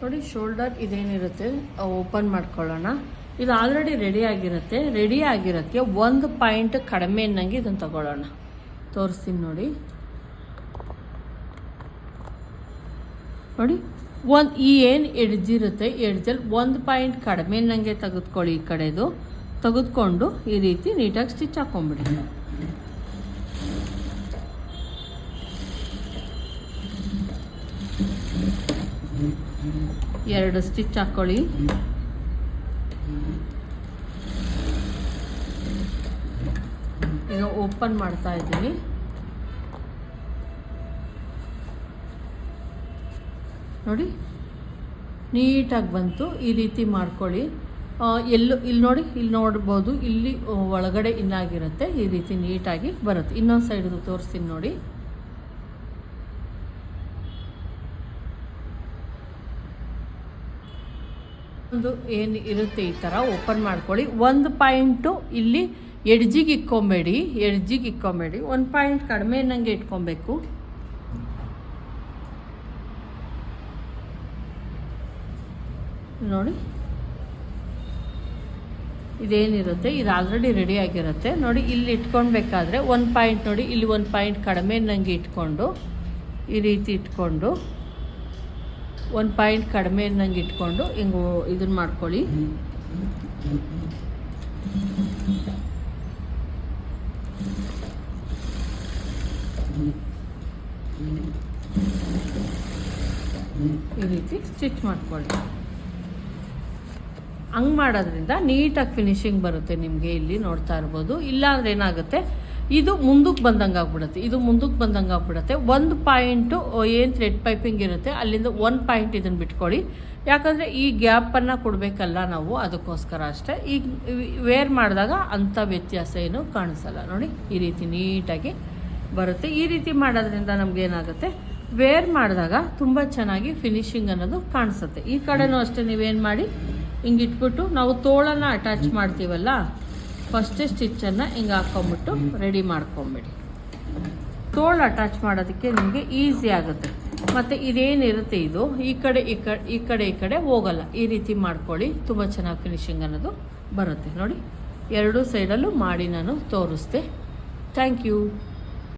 ನೋಡಿ, shoulder ಇದೇನಿರುತ್ತೆ open ಮಾಡ್ಕೊಳ್ಳೋಣ. ಇದು ಆಲ್ರೆಡಿ ರೆಡಿ ಆಗಿರುತ್ತೆ. ರೆಡಿ ಆಗಿರೋಕ್ಕೆ ಒಂದು ಪಾಯಿಂಟ್ ಕಡಿಮೆ ಅನ್ನಂಗೆ ಇದನ್ನು ತಗೊಳ್ಳೋಣ. ತೋರಿಸ್ತೀನಿ ನೋಡಿ. ನೋಡಿ, ಒಂದು ಈ ಏನು ಎಡ್ಜಿರುತ್ತೆ ಎಡ್ಜಲ್ಲಿ ಒಂದು ಪಾಯಿಂಟ್ ಕಡಿಮೆ ಅನ್ನಂಗೆ ತೆಗೆದುಕೊಳ್ಳಿ ಈ ಕಡೆದು. ತೆಗೆದುಕೊಂಡು ಈ ರೀತಿ ನೀಟಾಗಿ ಸ್ಟಿಚ್ ಹಾಕೊಂಬಿಡಿ ಎರಡು ಸ್ಟಿಚ್ ಹಾಕ್ಕೊಳ್ಳಿ ಈಗ ಓಪನ್ ಮಾಡ್ತಾ ಇದ್ದೀವಿ ನೋಡಿ, ನೀಟಾಗಿ ಬಂತು. ಈ ರೀತಿ ಮಾಡ್ಕೊಳ್ಳಿ. ಎಲ್ಲು, ಇಲ್ಲಿ ನೋಡಿ, ಇಲ್ಲಿ ನೋಡ್ಬೋದು, ಇಲ್ಲಿ ಒಳಗಡೆ ಇನ್ನಾಗಿರುತ್ತೆ. ಈ ರೀತಿ ನೀಟಾಗಿ ಬರುತ್ತೆ. ಇನ್ನೊಂದು ಸೈಡ್ದು ತೋರಿಸ್ತೀನಿ ನೋಡಿ. ಒಂದು ಏನು ಇರುತ್ತೆ ಈ ಥರ ಓಪನ್ ಮಾಡ್ಕೊಳ್ಳಿ. ಒಂದು ಪಾಯಿಂಟು ಇಲ್ಲಿ ಎಡ್ಜಿಗೆ ಇಕ್ಕೊಂಬೇಡಿ ಎಡ್ಜಿಗೆ ಇಕ್ಕೊಂಬೇಡಿ. ಒಂದು ಪಾಯಿಂಟ್ ಕಡಿಮೆ ನಂಗೆ ಇಟ್ಕೊಬೇಕು. ನೋಡಿ. ಇದೇನಿರುತ್ತೆ? ಇದು ಆಲ್ರೆಡಿ ರೆಡಿ ಆಗಿರುತ್ತೆ. ನೋಡಿ, ಇಲ್ಲಿ ಇಟ್ಕೊಳ್ಬೇಕಾದ್ರೆ ಒಂದು ಪಾಯಿಂಟ್ ನೋಡಿ, ಇಲ್ಲಿ ಒಂದು ಪಾಯಿಂಟ್ ಕಡಿಮೆ ನಂಗೆ ಇಟ್ಕೊಂಡು, ಈ ರೀತಿ ಇಟ್ಕೊಂಡು. ಒಂದು ಪಾಯಿಂಟ್ ಕಡಿಮೆ ನಂಗೆ ಇಟ್ಕೊಂಡು ಹಿಂಗೆ ಇದನ್ನ ಮಾಡ್ಕೊಳ್ಳಿ. ಈ ರೀತಿ ಸ್ಟಿಚ್ ಮಾಡ್ಕೊಳ್ಳಿ. ಹಂಗೆ ಮಾಡೋದ್ರಿಂದ ನೀಟಾಗಿ ಫಿನಿಶಿಂಗ್ ಬರುತ್ತೆ ನಿಮಗೆ ಇಲ್ಲಿ ನೋಡ್ತಾ ಇರ್ಬೋದು. ಇಲ್ಲಾಂದ್ರೆ ಏನಾಗುತ್ತೆ? ಇದು ಮುಂದಕ್ಕೆ ಬಂದಂಗೆ ಆಗ್ಬಿಡುತ್ತೆ. ಇದು ಮುಂದಕ್ಕೆ ಬಂದಂಗೆ ಆಗ್ಬಿಡುತ್ತೆ. ಒಂದು ಪಾಯಿಂಟು ಏನು ಥ್ರೆಡ್ ಪೈಪಿಂಗ್ ಇರುತ್ತೆ, ಅಲ್ಲಿಂದ ಒನ್ ಪಾಯಿಂಟ್ ಇದನ್ನು ಬಿಟ್ಕೊಳ್ಳಿ. ಯಾಕಂದರೆ ಈ ಗ್ಯಾಪನ್ನು ಕೊಡಬೇಕಲ್ಲ ನಾವು, ಅದಕ್ಕೋಸ್ಕರ ಅಷ್ಟೇ. ಈಗ ವೇರ್ ಮಾಡಿದಾಗ ಅಂಥ ವ್ಯತ್ಯಾಸ ಏನು ಕಾಣಿಸಲ್ಲ. ನೋಡಿ, ಈ ರೀತಿ ನೀಟಾಗಿ ಬರುತ್ತೆ. ಈ ರೀತಿ ಮಾಡೋದ್ರಿಂದ ನಮಗೇನಾಗುತ್ತೆ ವೇರ್ ಮಾಡಿದಾಗ ತುಂಬ ಚೆನ್ನಾಗಿ ಫಿನಿಶಿಂಗ್ ಅನ್ನೋದು ಕಾಣಿಸುತ್ತೆ. ಈ ಕಡೆನೂ ಅಷ್ಟೇ ನೀವೇನು ಮಾಡಿ ಹಿಂಗೆ ಇಟ್ಬಿಟ್ಟು ನಾವು ತೋಳನ್ನು ಅಟ್ಯಾಚ್ ಮಾಡ್ತೀವಲ್ಲ ಫಸ್ಟೇ ಸ್ಟಿಚ್ಚನ್ನು ಹಿಂಗೆ ಹಾಕೊಂಬಿಟ್ಟು ರೆಡಿ ಮಾಡ್ಕೊಂಬಿಡಿ. ತೋಳು ಅಟ್ಯಾಚ್ ಮಾಡೋದಕ್ಕೆ ನಿಮಗೆ ಈಸಿ ಆಗುತ್ತೆ. ಮತ್ತು ಇದೇನಿರುತ್ತೆ ಇದು? ಈ ಕಡೆ ಈ ಕಡೆ ಈ ಕಡೆ ಈ ಕಡೆ ಹೋಗಲ್ಲ. ಈ ರೀತಿ ಮಾಡ್ಕೊಳ್ಳಿ. ತುಂಬ ಚೆನ್ನಾಗಿ ಫಿನಿಶಿಂಗ್ ಅನ್ನೋದು ಬರುತ್ತೆ. ನೋಡಿ, ಎರಡೂ ಸೈಡಲ್ಲೂ ಮಾಡಿ ನಾನು ತೋರಿಸ್ದೆ. Thank you